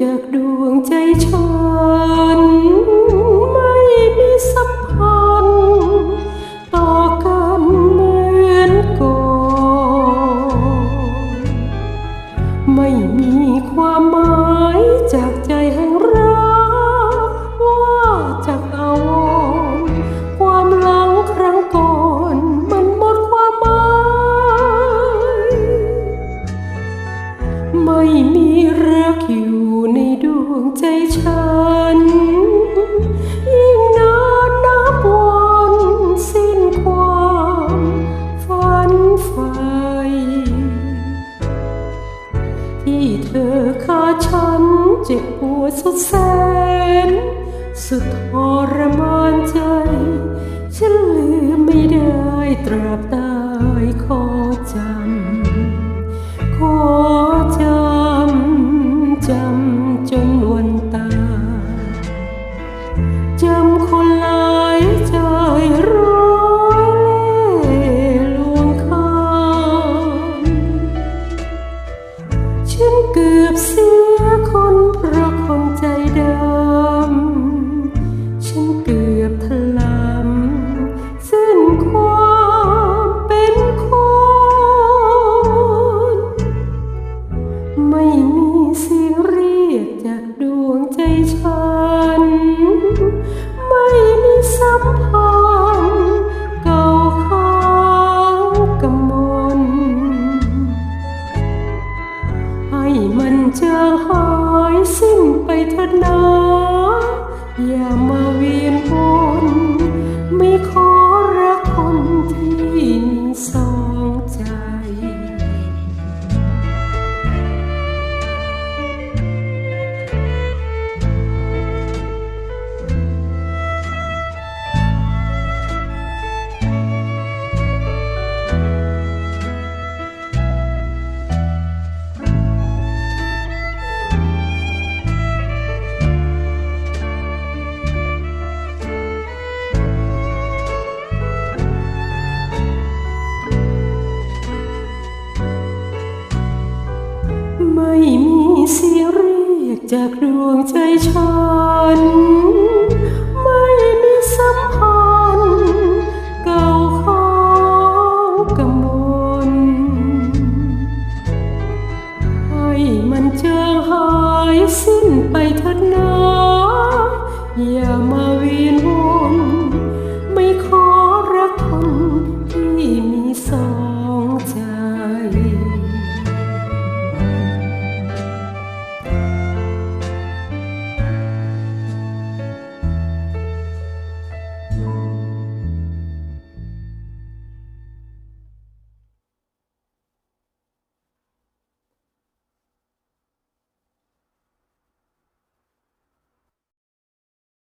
จากดวงใจฉัน ไม่มีสัมพันธ์ต่อกันเหมือนก่อนไม่มีความหมายจาก เจ็บปวดสุดแสน สุดทรมานใจ ฉันลืมไม่ได้ตราบตายขอจำขอ Yeah. จากดวงใจชอบ